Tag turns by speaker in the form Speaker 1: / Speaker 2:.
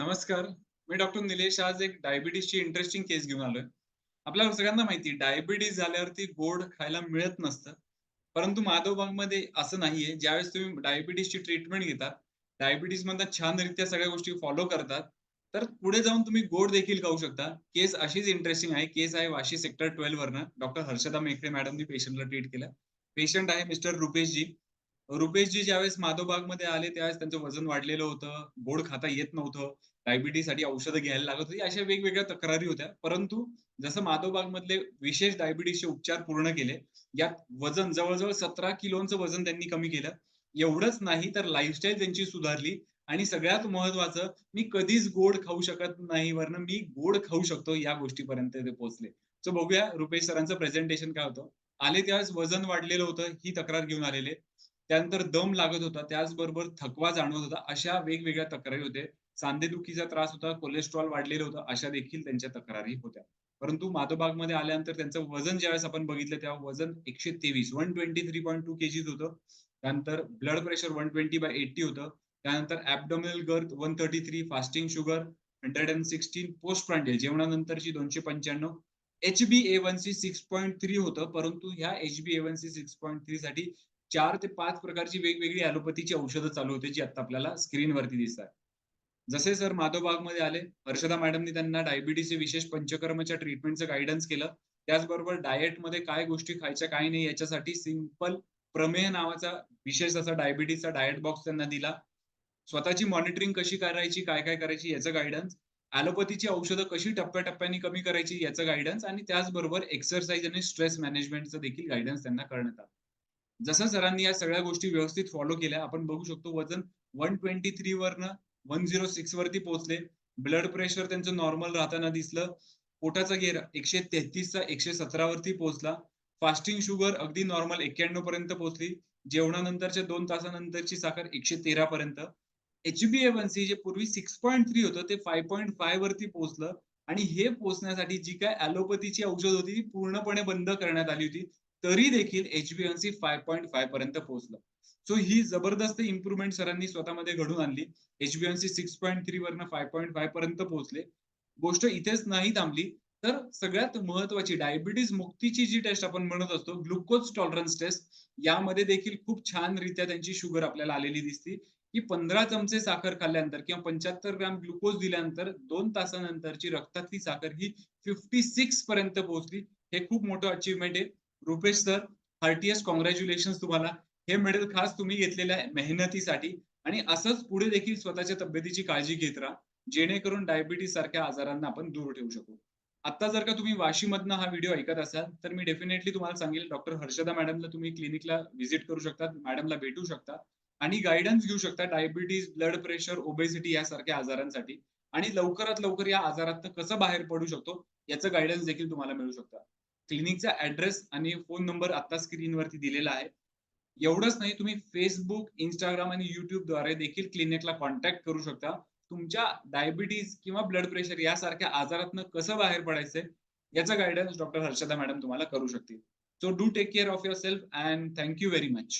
Speaker 1: नमस्कार. मी डॉक्टर निलेश आज एक डायबिटीसची इंटरेस्टिंग केस घेऊन आलोय. आपल्याला सगळ्यांना माहिती डायबिटीस डायबिटीज झाल्यावरती गोड खायला मिळत नसतं. परंतु माधवबागमध्ये असं नाहीये. ज्यावेळेस तुम्ही डायबिटीसची ट्रीटमेंट घेता, डायबिटीजमधनं छानरित्या सगळ्या गोष्टी फॉलो करतात, तर पुढे जाऊन तुम्ही गोड देखील खाऊ शकता. केस अशीच इंटरेस्टिंग आहे. केस आहे वाशी सेक्टर 12 वरनं. डॉक्टर हर्षदा मेकळे मॅडमनी पेशंटला ट्रीट केलं. पेशंट आहे मिस्टर रुपेशजी. रुपेशजी ज्यावेळेस माधवबागमध्ये आले त्यावेळेस त्यांचं वजन वाढलेलं होतं, गोड खाता येत नव्हतं, डायबिटीजसाठी औषधं घ्यायला लागत होती. अशा वेगवेगळ्या तक्रारी होत्या. परंतु जसं माधवबागमधले विशेष डायबिटीसचे उपचार पूर्ण केले, यात वजन जवळ-जवळ 17 किलोचं वजन त्यांनी कमी केलं. एवढंच नाही तर लाईफस्टाईल त्यांची सुधारली आणि सगळ्यात महत्वाचं मी कधीच गोड खाऊ शकत नाही वरनं मी गोड खाऊ शकतो या गोष्टीपर्यंत ते पोहोचले. सो बघूया रुपेश सरांचं प्रेझेंटेशन काय होतं. आले त्यावेळेस वजन वाढलेलं होतं, ही तक्रार घेऊन आलेले. त्यानंतर दम लागत होता, त्याचबरोबर थकवा जाणवत होता. अशा वेगवेगळ्या तक्रारी होते सांधेदुखीचा त्रास होता, कोलेस्ट्रॉल वाढलेलं होतं, अशा देखील त्यांच्या तक्रारी होत्या. परंतु माधवबागमध्ये आल्यानंतर त्यांचं वजन ज्यावेळेस आपण बघितलं तेव्हा वजन 123 123.2 केजीज होतं. त्यानंतर ब्लड प्रेशर 120/80 होतं. त्यानंतर abdominal girth 133, fasting sugar hundred and sixteen post prandial जेवणानंतरची दोनशे पंच्याण्णव H B A one C six point three होतं. परंतु ह्या H B A one C six point three साठी चार ते पाच प्रकारची वेगवेगळी ॲलोपॅथीची औषधं चालू होती, जी आता आपल्याला स्क्रीनवरती दिसतात जसे सर माधवबागमध्ये आले, हर्षदा मॅडमनी त्यांना डायबिटीसचे विशेष पंचकर्मच्या ट्रीटमेंटचं गायडन्स केलं. त्याचबरोबर डाएटमध्ये काय गोष्टी खायच्या, काय नाही याच्यासाठी सिंपल प्रमेय नावाचा विशेष असा डायबिटीसचा डायट बॉक्स त्यांना दिला. स्वतःची मॉनिटरिंग कशी करायची, काय-काय करायची याचं गायडन्स ॲलोपॅथीची औषधं कशी टप्प्याटप्प्याने कमी करायची याचं गायडन्स आणि त्याचबरोबर एक्सरसाइज आणि स्ट्रेस मॅनेजमेंटचं देखील गायडन्स त्यांना करण्यात आलं. जसं सरांनी या सगळ्या गोष्टी व्यवस्थित फॉलो केल्या, आपण बघू शकतो वजन 123 वरनं 106 वरती पोहोचले. ब्लड प्रेशर त्यांचं नॉर्मल राहताना दिसलं. पोटाचा घेरा 133 चा 117 वरती पोहोचला. फास्टिंग शुगर अगदी नॉर्मल 91 पर्यंत पोहोचली. जेवणानंतरच्या दोन तासानंतरची साखर 113 पर्यंत. एचबीएवनसी जे पूर्वी 6.3 होतं ते 5.5 वरती पोहोचलं आणि हे पोहोचण्यासाठी जी काय ॲलोपॅथीची औषध होती ती पूर्णपणे बंद करण्यात आली होती. तरी देखील एचबीएनसी फाय पॉईंट फाय पर्यंत पोहोचलं. सो ही जबरदस्त इम्प्रूव्हमेंट सरांनी स्वतःमध्ये घडवून आणली. एचबीएमसी सिक्स पॉईंट थ्री वरनं 5.5 पर्यंत पोहोचले. गोष्ट इथेच नाही थांबली, तर सगळ्यात महत्त्वाची डायबिटीज मुक्तीची जी टेस्ट आपण म्हणत असतो, ग्लुकोज टॉलरन्स टेस्ट, यामध्ये देखील खूप छानरित्या त्यांची शुगर आपल्याला आलेली दिसते, की 15 चमचे साखर खाल्ल्यानंतर किंवा 75 ग्रॅम ग्लुकोज दिल्यानंतर दोन तासानंतरची रक्तातली साखर ही 56 पर्यंत पोहोचली. हे खूप मोठं अचिव्हमेंट आहे. रुपेश सर, हार्टियस्ट कॉंग्रॅच्युलेशन तुम्हाला. हे मेडल खास तुम्ही घेतलेल्या मेहनतीसाठी आणि असंच पुढे देखील स्वतःच्या तब्येतीची काळजी घेत राहा, जेणेकरून डायबिटीज सारख्या आजारांना आपण दूर ठेवू शकू. आता जर का तुम्ही वाशीमधनं हा व्हिडिओ ऐकत असाल, तर मी डेफिनेटली तुम्हाला सांगेल डॉक्टर हर्षदा मॅडमला तुम्ही क्लिनिकला व्हिजिट करू शकता, मॅडमला भेटू शकता आणि गायडन्स घेऊ शकता डायबिटीज, ब्लड प्रेशर, ओबेसिटी यासारख्या आजारांसाठी आणि लवकरात लवकर या आजारात कसं बाहेर पडू शकतो, याचं गायडन्स देखील तुम्हाला मिळू शकतं. क्लिनिकचा ऍड्रेस आणि फोन नंबर आता स्क्रीनवरती दिलेला आहे. एवढंच नाही तुम्ही फेसबुक इंस्टाग्राम आणि युट्यूबद्वारे देखील क्लिनिकला कॉन्टॅक्ट करू शकता. तुमच्या डायबिटीज किंवा ब्लड प्रेशर यासारख्या आजारातनं कसं बाहेर पडायचंय, याचं गायडन्स डॉक्टर हर्षदा मॅडम तुम्हाला करू शकतील. So do take care of yourself and thank you very much.